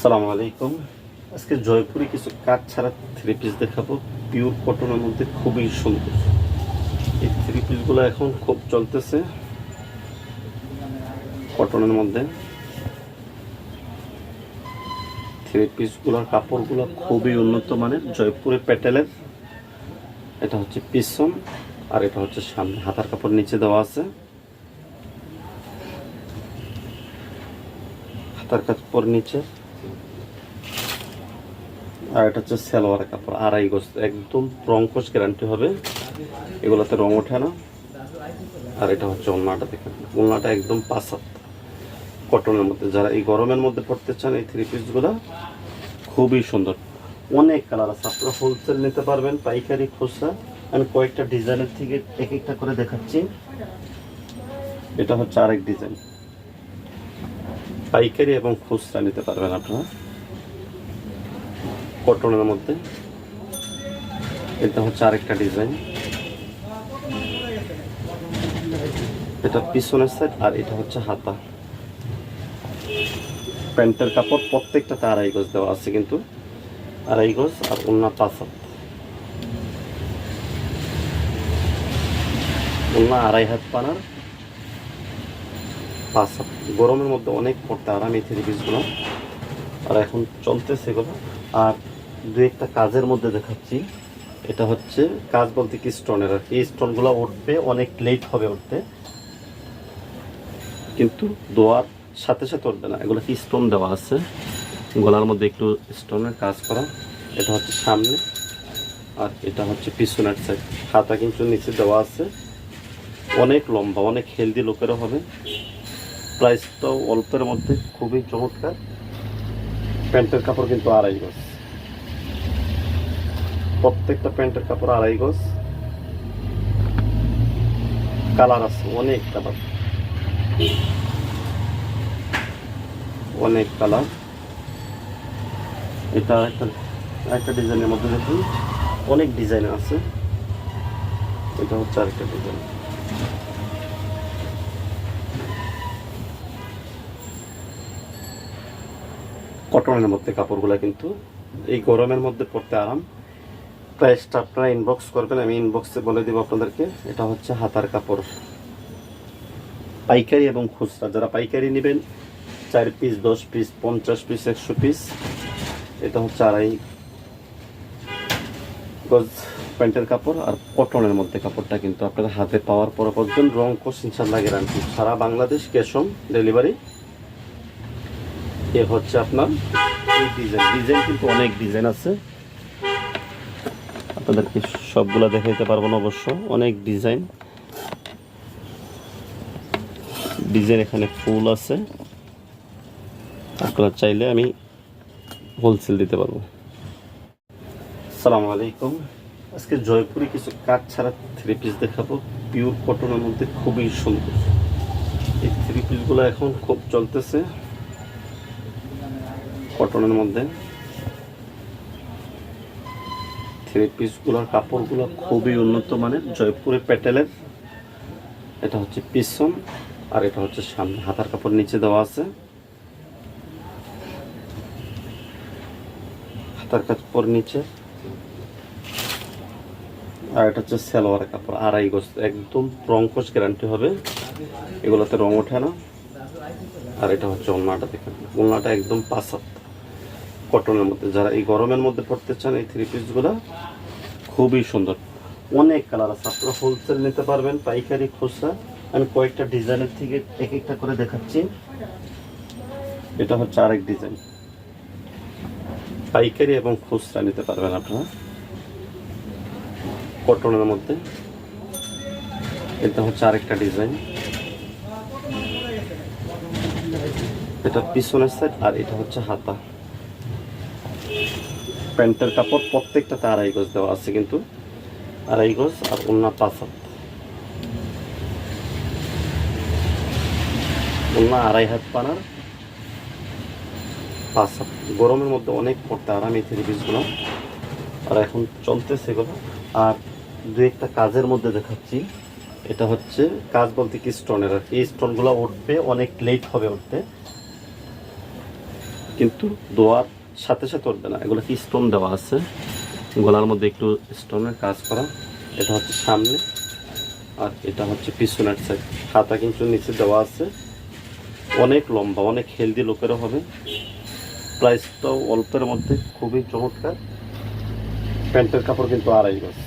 আসসালামু আলাইকুম। আজকে জয়পুরে কিছু কাজ ছাড়া থ্রি পিস দেখাবো। পিওর কটনের মধ্যে খুবই সুন্দর। এই থ্রি পিসগুলো এখন খুব চলতেছে। কটনের মধ্যে। থ্রি পিসগুলোর কাপড়গুলো খুবই উন্নত মানের। জয়পুরে প্যাটেলের। এটা হচ্ছে পিছন আর এটা হচ্ছে সামনে। হাতার কাপড় নিচে দেওয়া আছে। হাতার কাপড় নিচে। আর এটা হচ্ছে সালোয়ার কাপড়, আড়াই গোজ। একদম রংকশ গ্যারান্টি হবে। এগুলোতে রং ওঠে না। আর এটা হচ্ছে ওলনাটা, দেখেন। ওলনাটা একদম পাসাত কটনের মধ্যে, যারা এই গরমের মধ্যে পড়তে চান এই থ্রি পিসগুলো খুবই সুন্দর। অনেক কালার আছে। আপনারা হোলসেল নিতে পারবেন, পাইকারি খুচরা আমি কয়েকটা ডিজাইনের থেকে এক একটা করে দেখাচ্ছি। এটা হচ্ছে আরেক ডিজাইন পাইকারি এবং খুচরা নিতে পারবেন আপনারা। কটনের মধ্যে। এটা হচ্ছে আরেকটা ডিজাইন। এটা পিছনের সাইড আর এটা হচ্ছে হাতা। প্যান্টের কাপড় প্রত্যেকটাতে আড়াই গজ দেওয়া আছে কিন্তু। আড়াই গজ আর অন্য পাঁচ হাত। অন্য আড়াই হাত পানার পাঁচ হাত। গরমের মধ্যে অনেক পড়তে আরাম এই থ্রি পিসগুলো আর এখন চলতেছে এগুলো। আর দু একটা কাজের মধ্যে দেখাচ্ছি। এটা হচ্ছে কাজ বলতে কি স্টোনের আর এই স্টোনগুলো উঠবে অনেক লেট হবে উঠতে। কিন্তু দোয়ার সাথে সাথে উঠবে না। এগুলো কি স্টোন দেওয়া আছে? গলার মধ্যে একটু স্টোনের কাজ করা। এটা হচ্ছে সামনে। আর এটা হচ্ছে পিছনের সাইড হাতা কিন্তু নিচে দেওয়া আছে। অনেক লম্বা, অনেক হেলদি লোকেরও হবে। প্রাইসটাও অল্পের মধ্যে খুবই চমৎকার। প্যান্টের কাপড় কিন্তু আড়াই গজ। প্রত্যেকটা প্যান্টের কাপড় আড়াই গজ। কালার আছে, অনেক কালার। অনেক কালার। এটা একটা একটা ডিজাইনের মধ্যে দেখুন। অনেক ডিজাইন আছে। এটা হচ্ছে আরেকটা ডিজাইন। কটনের মধ্যে কাপড়গুলো কিন্তু এই গরমের মধ্যে পড়তে আরাম। প্রাইসটা আপনারা ইনবক্স করবেন, আমি ইনবক্সে বলে দেবো আপনাদেরকে। এটা হচ্ছে হাতার কাপড়। পাইকারি এবং খুচরা। যারা পাইকারি নেবেন, চার পিস দশ পিস পঞ্চাশ পিস একশো পিস এটা হচ্ছে আড়াই গজ প্যান্টের কাপড় আর কটনের মধ্যে কাপড়টা কিন্তু আপনারা হাতে পাওয়ার পর পর্যন্ত রং কোর্স ইনশাল্লাহ গ্যারান্টি সারা বাংলাদেশ ক্যাশ অন ডেলিভারি এ হচ্ছে আপনার এই ডিজাইন ডিজাইন কিন্তু অনেক ডিজাইন আছে। আপনাদেরকে সবগুলো দেখাইতে পারব না অবশ্য। অনেক ডিজাইন ডিজাইন এখানে ফুল আছে। আপনারা চাইলে আমি হোলসেল দিতে পারব। আসসালামু আলাইকুম। আজকে জয়পুরে কিছু কাজ ছাড়া থ্রি পিস দেখাবো। পিওর কটনের মধ্যে খুবই সুন্দর। এই থ্রি পিসগুলো এখন খুব চলতেছে। কটনের মধ্যে। থ্রি পিসগুলোর কাপড়গুলো খুবই উন্নত মানের, জয়পুরে প্যাটেলের এটা হচ্ছে পিছন, আর এটা হচ্ছে সামনে। হাতার কাপড় নিচে দেওয়া আছে। হাতার কাপড় নিচে। আর এটা হচ্ছে সালোয়ার কাপড়, আড়াই গোজ। একদম রংকশ গ্যারান্টি হবে। এগুলোতে রং ওঠে না। আর এটা হচ্ছে ওলনাটা, দেখেন। ওলনাটা একদম পাসাত কটনের মধ্যে, যারা এই গরমের মধ্যে পড়তে চান, এই থ্রি পিসগুলো খুবই সুন্দর। অনেক কালার আছে, আপনারা হোলসেল নিতে পারবেন, পাইকারি খুচরা আমি কয়েকটা ডিজাইনের থেকে এক একটা করে দেখাচ্ছি। এটা হচ্ছে আরেক ডিজাইন পাইকারি এবং খুচরা নিতে পারবেন আপনারা। কটনের মধ্যে। এটা হচ্ছে আরেকটা ডিজাইন এটা পিছনের সাইড আর এটা হচ্ছে হাতা। প্যান্টের কাপড় প্রত্যেকটাতে আড়াই গজ দেওয়া আছে কিন্তু। আড়াই গজ আর অন্য পাঁচ হাত। অন্য আড়াই হাত পানার পাঁচ হাত। গরমের মধ্যে অনেক পড়তে আরাম এই থ্রি পিসগুলো আর এখন চলতেছে এগুলো। আর দু একটা কাজের মধ্যে দেখাচ্ছি। এটা হচ্ছে কাজ বলতে কি স্টোনের। আর এই স্টোনগুলো উঠবে, অনেক লেট হবে উঠতে। কিন্তু দোয়ার সাথে সাথে উঠবে না। এগুলো কি স্টোন দেওয়া আছে। গলার মধ্যে একটু স্টোনের কাজ করা। এটা হচ্ছে সামনে। আর এটা হচ্ছে পিছনের সাইড হাতা কিন্তু নিচে দেওয়া আছে। অনেক লম্বা, অনেক হেলদি লোকেরও হবে। প্রাইসটাও অল্পের মধ্যে খুবই চমৎকার। প্যান্টের কাপড় কিন্তু আড়াই গজ।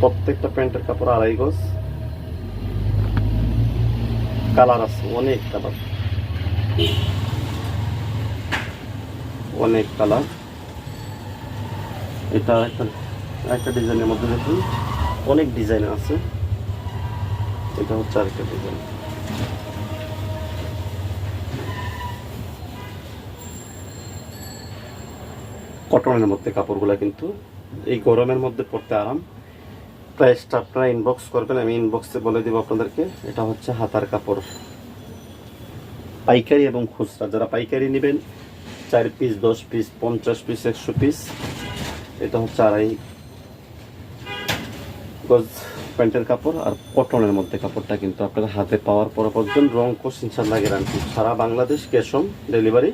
প্রত্যেকটা প্যান্টের কাপড় আড়াই গজ। কালার আছে, অনেক কালার অনেক কালার। এটা একটা একটা ডিজাইনের মধ্যে দেখুন। অনেক ডিজাইন আছে। এটা হচ্ছে আরেকটা ডিজাইন কটনের মধ্যে কাপড়গুলো কিন্তু, এই গরমের মধ্যে পড়তে আরাম। প্রাইসটা আপনারা ইনবক্স করবেন, আমি ইনবক্সে বলে দেবো আপনাদেরকে। এটা হচ্ছে হাতার কাপড়। পাইকারি এবং খুচরা, যারা পাইকারি নেবেন চার পিস দশ পিস পঞ্চাশ পিস একশো পিস এটা হচ্ছে আড়াই গজ প্যান্টের কাপড় আর কটনের মধ্যে কাপড়টা কিন্তু আপনারা হাতে পাওয়ার পর পর্যন্ত রং কোর্স ইনশাল্লাহ গ্যারান্টি সারা বাংলাদেশ ক্যাশ অন ডেলিভারি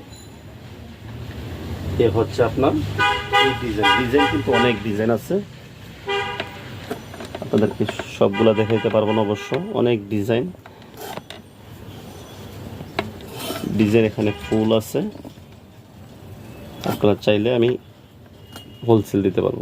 এ হচ্ছে আপনার এই ডিজাইন ডিজাইন কিন্তু অনেক ডিজাইন আছে। আপনাদেরকে সবগুলা দেখাইতে পারব না অবশ্য। অনেক ডিজাইন ডিজাইন এখানে ফুল আছে। আপনারা চাইলে আমি হোলসেল দিতে পারব।